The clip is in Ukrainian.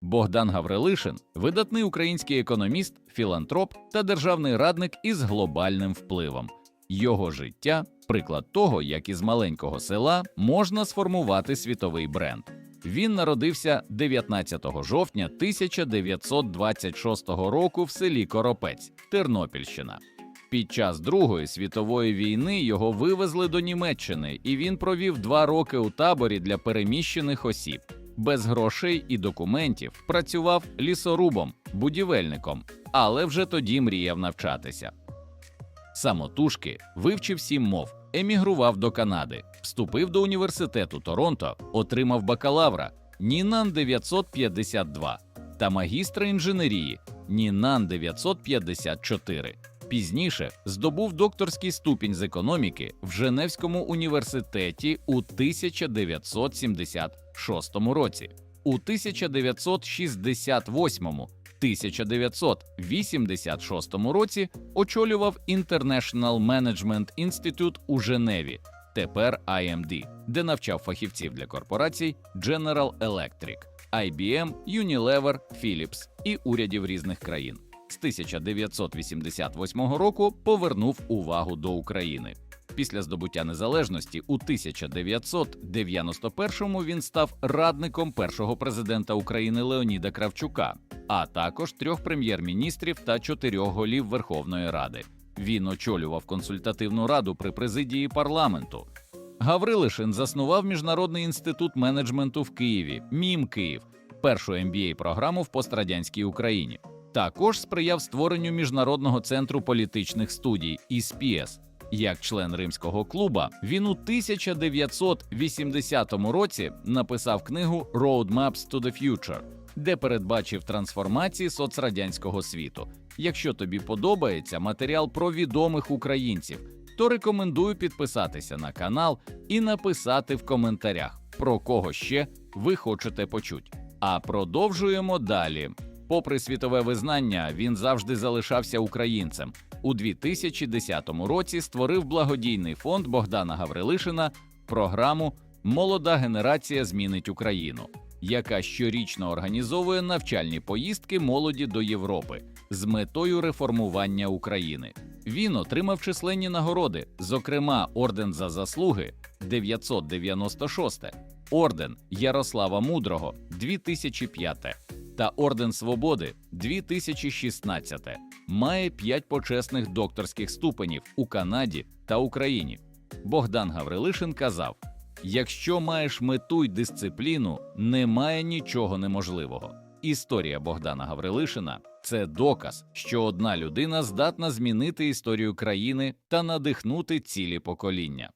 Богдан Гаврилишин видатний український економіст, філантроп та державний радник із глобальним впливом. Його життя приклад того, як із маленького села можна сформувати світовий бренд. Він народився 19 жовтня 1926 року в селі Коропець, Тернопільщина. Під час Другої світової війни його вивезли до Німеччини, і він провів два роки у таборі для переміщених осіб. Без грошей і документів працював лісорубом, будівельником, але вже тоді мріяв навчатися. Самотужки вивчив сім мов, емігрував до Канади, вступив до університету Торонто, отримав бакалавра Нінан 952 та магістра інженерії Нінан 954. Пізніше здобув докторський ступінь з економіки в Женевському університеті у 1976 році. У 1968 1986 році очолював International Management Institute у Женеві, тепер IMD, де навчав фахівців для корпорацій General Electric, IBM, Unilever, Philips і урядів різних країн. З 1988 року повернув увагу до України. Після здобуття незалежності у 1991-му він став радником першого президента України Леоніда Кравчука, а також трьох прем'єр-міністрів та чотирьох голів Верховної Ради. Він очолював консультативну раду при президії парламенту. Гаврилишин заснував Міжнародний інститут менеджменту в Києві, МІМ Київ, першу MBA програму в пострадянській Україні. Також сприяв створенню міжнародного центру політичних студій ІСПІЕС. Як член римського клуба, він у 1980 році написав книгу Roadmaps to the Future, де передбачив трансформації соцрадянського світу. Якщо тобі подобається матеріал про відомих українців, то рекомендую підписатися на канал і написати в коментарях, про кого ще ви хочете почуть. А продовжуємо далі. Попри світове визнання, він завжди залишався українцем. У 2010 році створив благодійний фонд Богдана Гаврилишина програму Молода генерація змінить Україну, яка щорічно організовує навчальні поїздки молоді до Європи з метою реформування України. Він отримав численні нагороди, зокрема орден за заслуги 996, орден Ярослава Мудрого 2005 та орден свободи 2016. Має п'ять почесних докторських ступенів у Канаді та Україні. Богдан Гаврилишин казав: якщо маєш мету й дисципліну, немає нічого неможливого. Історія Богдана Гаврилишина це доказ, що одна людина здатна змінити історію країни та надихнути цілі покоління.